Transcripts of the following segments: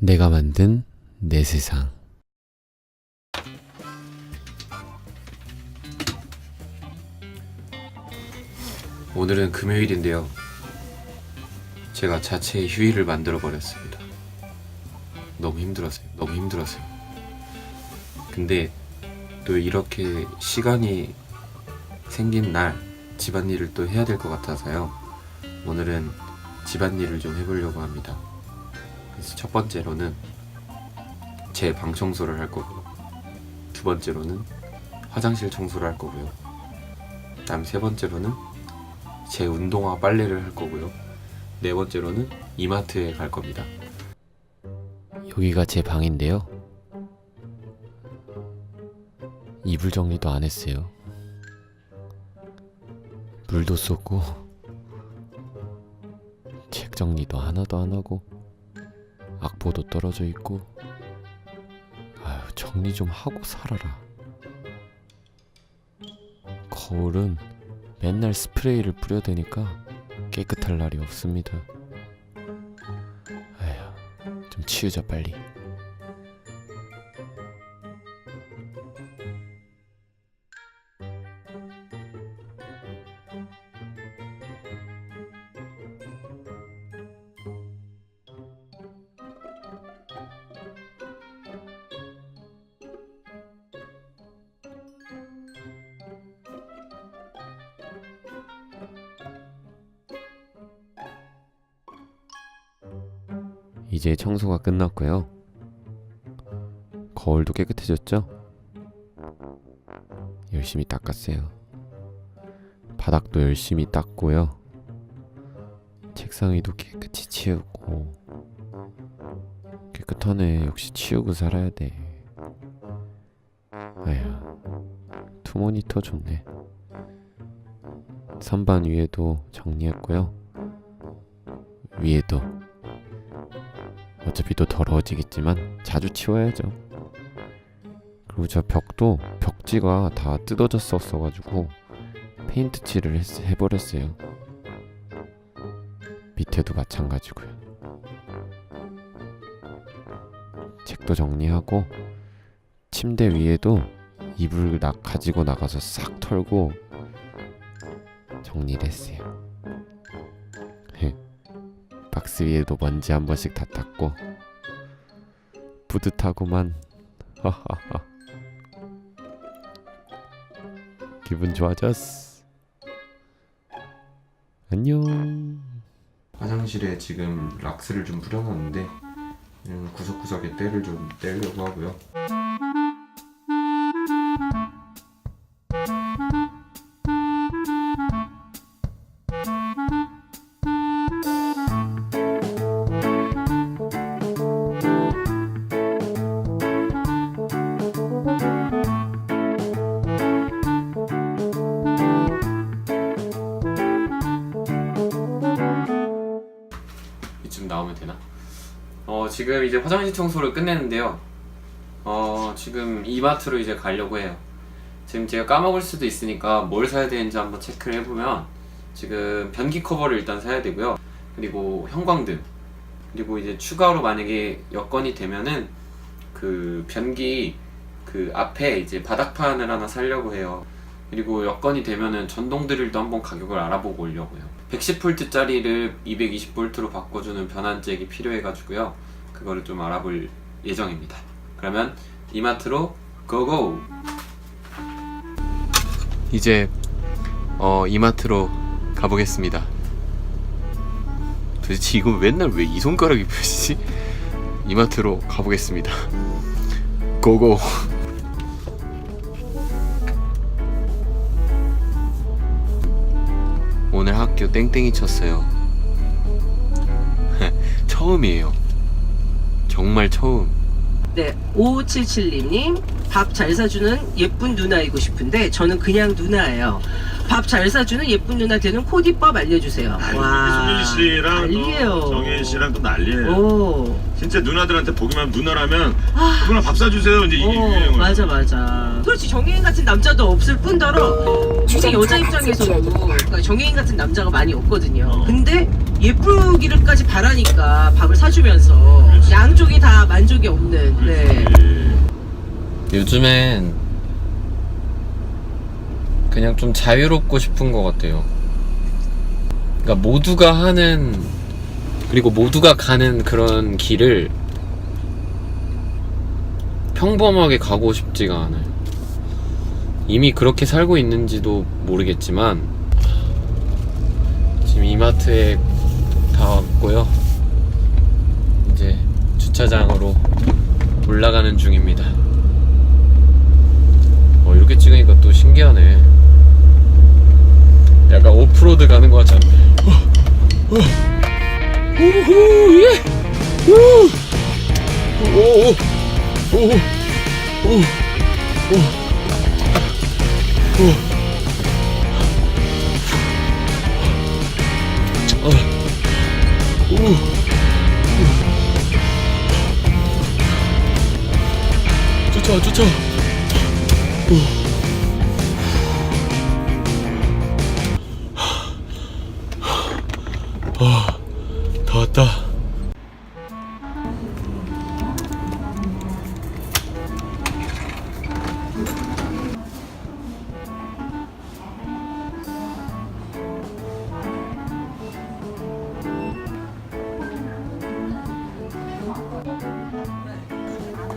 내가 만든 내 세상. 오늘은 금요일인데요. 제가 자체 휴일을 만들어 버렸습니다. 너무 힘들었어요. 너무 힘들었어요. 근데 또 이렇게 시간이 생긴 날 집안일을 또 해야 될 것 같아서요. 오늘은 집안일을 좀 해보려고 합니다. 그래서 첫 번째로는 제 방 청소를 할 거고요. 두 번째로는 화장실 청소를 할 거고요. 다음 세 번째로는 제 운동화 빨래를 할 거고요. 네 번째로는 이마트에 갈 겁니다. 여기가 제 방인데요. 이불 정리도 안 했어요. 물도 쏟고 책 정리도 하나도 안 하고 악보도 떨어져 있고 아유 정리 좀 하고 살아라. 거울은 맨날 스프레이를 뿌려대니까 깨끗할 날이 없습니다. 아휴 좀 치우자 빨리. 이제 청소가 끝났고요. 거울도 깨끗해졌죠? 열심히 닦았어요. 바닥도 열심히 닦고요. 책상 위도 깨끗이 치우고 깨끗하네. 역시 치우고 살아야 돼. 아휴, 투모니터 좋네. 선반 위에도 정리했고요. 위에도 어차피 또 더러워지겠지만 자주 치워야죠. 그리고 저 벽도 벽지가 다 뜯어졌었어가지고 페인트 칠을 했, 해버렸어요. 밑에도 마찬가지고요. 책도 정리하고 침대 위에도 이불 나, 가지고 나가서 싹 털고 정리를 했어요. 박스 위에도 먼지 한 번씩 다 닦고 뿌듯하구만. 하하하. 기분 좋아졌어. 안녕. 화장실에 지금 락스를 좀 뿌려놨는데 음, 구석구석에 때를 좀 떼려고 하고요 지금 이제 화장실 청소를 끝냈는데요. 어 지금 이마트로 이제 가려고 해요. 지금 제가 까먹을 수도 있으니까 뭘 사야 되는지 한번 체크를 해보면 지금 변기 커버를 일단 사야 되고요. 그리고 형광등 그리고 이제 추가로 만약에 여건이 되면은 그 변기 그 앞에 이제 바닥판을 하나 사려고 해요. 그리고 여건이 되면은 전동 드릴도 한번 가격을 알아보고 오려고요. 110V짜리를 220V로 바꿔주는 변환잭이 필요해가지고요. 그거를 좀 알아볼 예정입니다. 그러면 이마트로 고고! 이제 어, 이마트로 가보겠습니다. 도대체 이거 맨날 왜 이 손가락이 펴지지? 이마트로 가보겠습니다. 고고! 오늘 학교 땡땡이 쳤어요. 처음이에요. 정말 처음. 네, 5577님 밥 잘 사주는 예쁜 누나이고 싶은데 저는 그냥 누나예요. 밥 잘 사주는 예쁜 누나 되는 코디법 알려주세요. 송윤 씨랑 난리예요. 또 정혜인 씨랑 또 난리예요. 오, 진짜 누나들한테 보기만 누나라면 누나 밥 사주세요. 이제 이게 오, 유행을. 아. 맞아 맞아. 그렇지 정혜인 같은 남자도 없을 뿐더러 진짜 여자 입장에서도 그러니까 정혜인 같은 남자가 많이 없거든요. 어. 근데 예쁘기를까지 바라니까 밥을 사주면서. 양쪽이 다 만족이 없는. 네. 요즘엔 그냥 좀 자유롭고 싶은 것 같아요. 그러니까 모두가 하는 그리고 모두가 가는 그런 길을 평범하게 가고 싶지가 않아요. 이미 그렇게 살고 있는지도 모르겠지만 지금 이마트에 다 왔고요. 주차장으로 올라가는 중입니다. 어, 이렇게 찍으니까 또 신기하네. 약간 오프로드 가는 것 같지 않나? 어, 어. 우후, 예! 우! 오, 오, 오, 오, 오, 오. 어.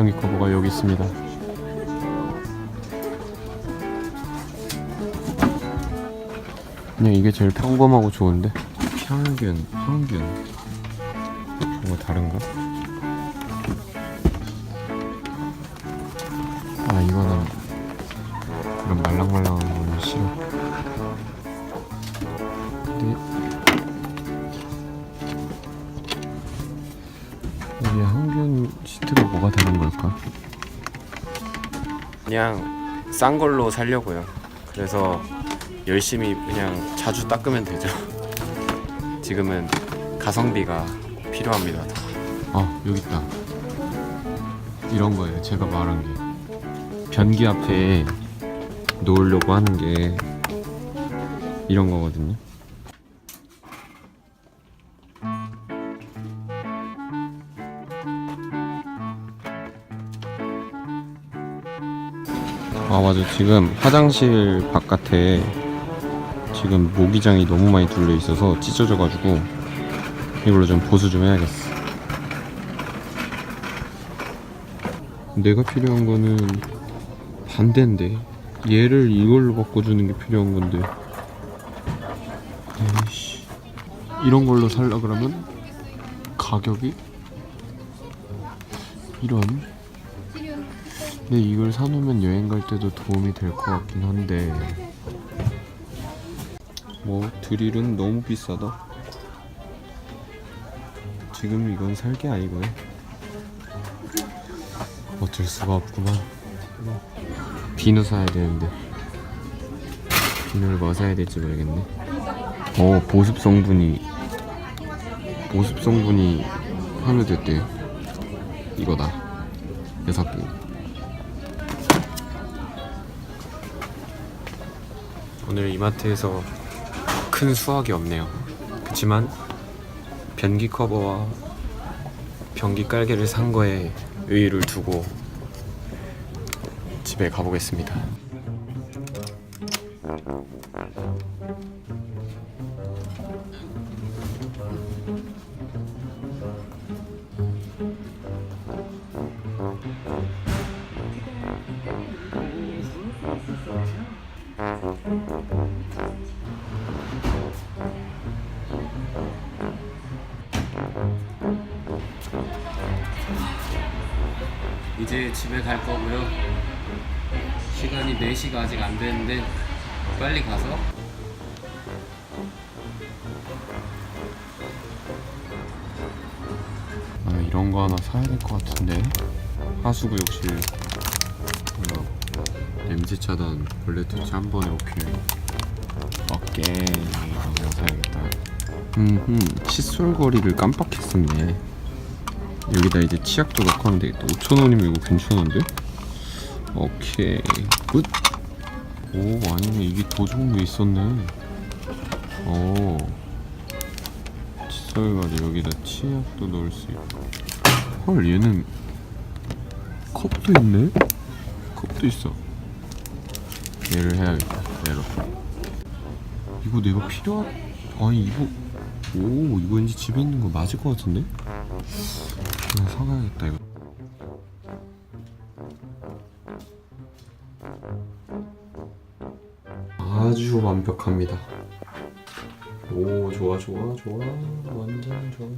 경기 커버가 여기 있습니다. 그냥 이게 제일 평범하고 좋은데 평균 평균 뭐가 다른가? 걸까? 그냥 싼 걸로 살려고요 그래서 열심히 그냥 자주 닦으면 되죠. 지금은 가성비가 필요합니다. 아 여기 있다. 이런 거예요. 제가 말한 게 변기 앞에 놓으려고 하는 게 이런 거거든요. 맞아. 지금 화장실 바깥에 지금 모기장이 너무 많이 둘려 있어서 찢어져 가지고 이걸로 좀 보수 좀 해야겠어. 내가 필요한 거는 반대인데 얘를 이걸로 바꿔주는 게 필요한 건데. 에이씨. 이런 걸로 살라 그러면 가격이? 이런 근데 이걸 사놓으면 여행 갈 때도 도움이 될 것 같긴 한데. 뭐 드릴은 너무 비싸다. 지금 이건 살 게 아니고요. 어쩔 수가 없구만. 비누 사야 되는데. 비누를 뭐 사야 될지 모르겠네. 어 보습 성분이 보습 성분이 함유됐대요 이거다. 여섯 개 오늘 이마트에서 큰 수확이 없네요. 그렇지만 변기 커버와 변기 깔개를 산 거에 의의를 두고 집에 가보겠습니다. 이제 집에 갈 거고요. 시간이 4시가 아직 안 됐는데 빨리 가서. 아 이런 거 하나 사야 될 것 같은데. 하수구 욕실. 이거 냄새 차단 벌레 퇴치 한 번에 오케이. 어깨 이거 사야겠다. 음 칫솔거리를 깜빡했었네 여기다 이제 치약도 넣고 하면 되겠다. 5천원이면 이거 괜찮은데? 오케이. 끝! 오 아니네. 이게 더 좋은 게 있었네. 오. 칫솔가지 여기다 치약도 넣을 수 있고. 헐 얘는 컵도 있네? 컵도 있어. 얘를 해야겠다. 얘로. 이거 내가 필요한 아니 이거 오 이거 왠지 집에 있는 거 맞을 것 같은데? 그냥 사가야겠다 이거. 아주 완벽합니다. 오 좋아 좋아 좋아. 완전 좋아.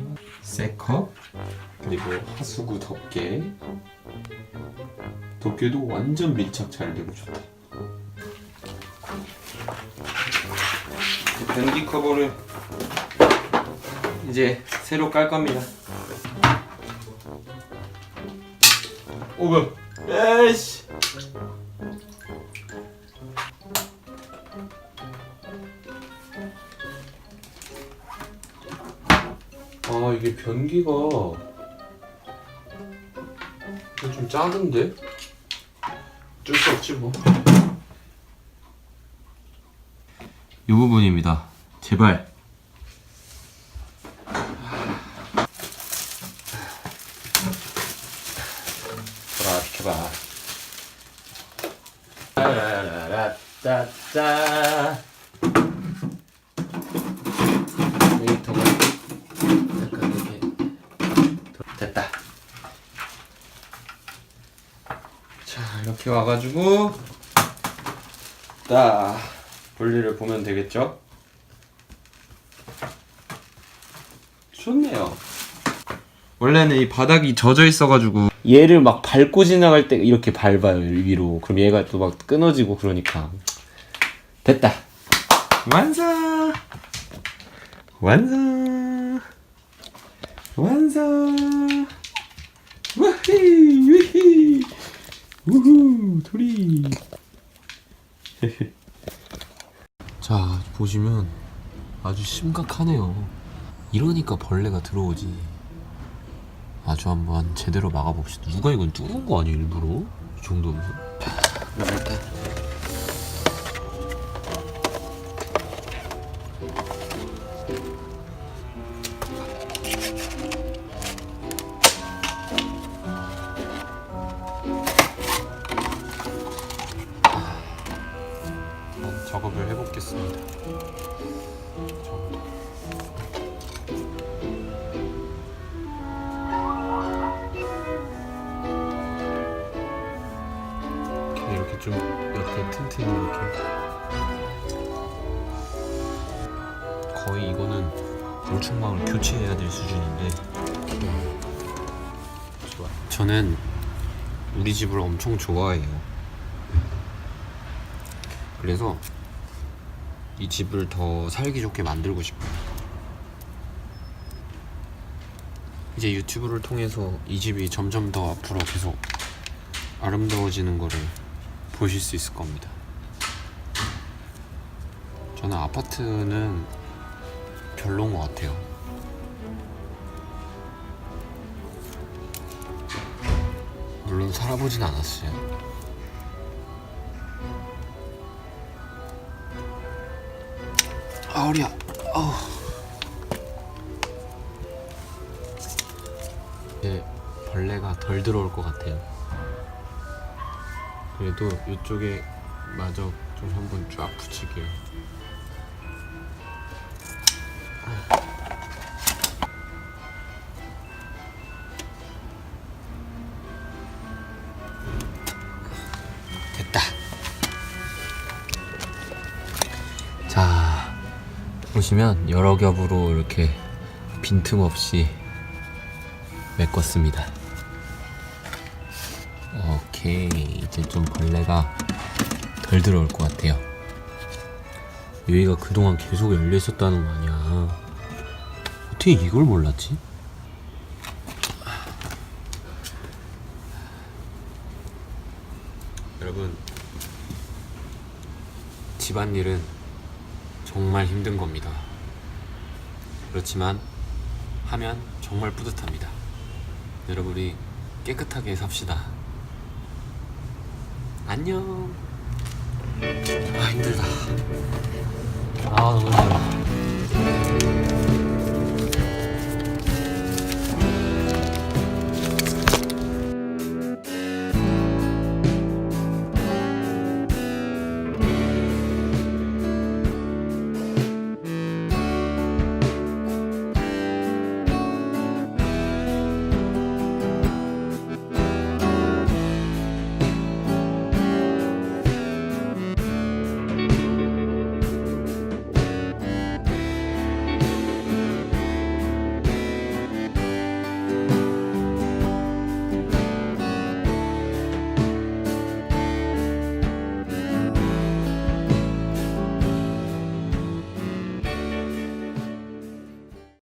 세컵 그리고 하수구 덮개. 덮개도 완전 밀착 잘 되고 좋다. 변기 커버를 이제 새로 깔 겁니다 오브 에이씨 아 이게 변기가 이거 좀 작은데? 어쩔 수 없지 뭐. 이 부분입니다. 제발. 돌아 비켜봐. 짜짜짜. 웨이터가 약간 이렇게 됐다. 자 이렇게 와가지고 딱 볼일을 보면 되겠죠? 좋네요. 원래는 이 바닥이 젖어 있어가지고 얘를 막 밟고 지나갈 때 이렇게 밟아요 위로. 그럼 얘가 또 막 끊어지고 그러니까 됐다. 완성. 완성. 완성. 위히 우후 소리. 자 보시면 아주 심각하네요. 이러니까 벌레가 들어오지. 아주 한번 제대로 막아봅시다. 누가 이건 뚫은 거 아니야 일부러? 이 정도면. 일단 작업을 해보겠습니다. 저- 이렇게, 이렇게 좀 옆에 튼튼히 이렇게 거의 이거는 울충망을 교체해야 될 수준인데. 저는 우리 집을 엄청 좋아해요. 그래서 이 집을 더 살기 좋게 만들고 싶어요. 이제 유튜브를 통해서 이 집이 점점 더 앞으로 계속 아름다워지는 거를 보실 수 있을 겁니다. 저는 아파트는 별로인 것 같아요. 물론 살아보진 않았어요. 아 허리야. 아우. 이제 벌레가 덜 들어올 것 같아요. 그래도 이쪽에 마저 좀 한번 쫙 붙일게요. 보시면 여러 겹으로 이렇게 빈틈없이 메꿨습니다. 오케이 이제 좀 벌레가 덜 들어올 것 같아요 여기가 그동안 계속 열려 있었다는 거 아니야 어떻게 이걸 몰랐지? 여러분 집안일은 정말 힘든 겁니다 그렇지만 하면 정말 뿌듯합니다 여러분이 깨끗하게 삽시다 안녕. 아 힘들다. 아 너무 힘들다.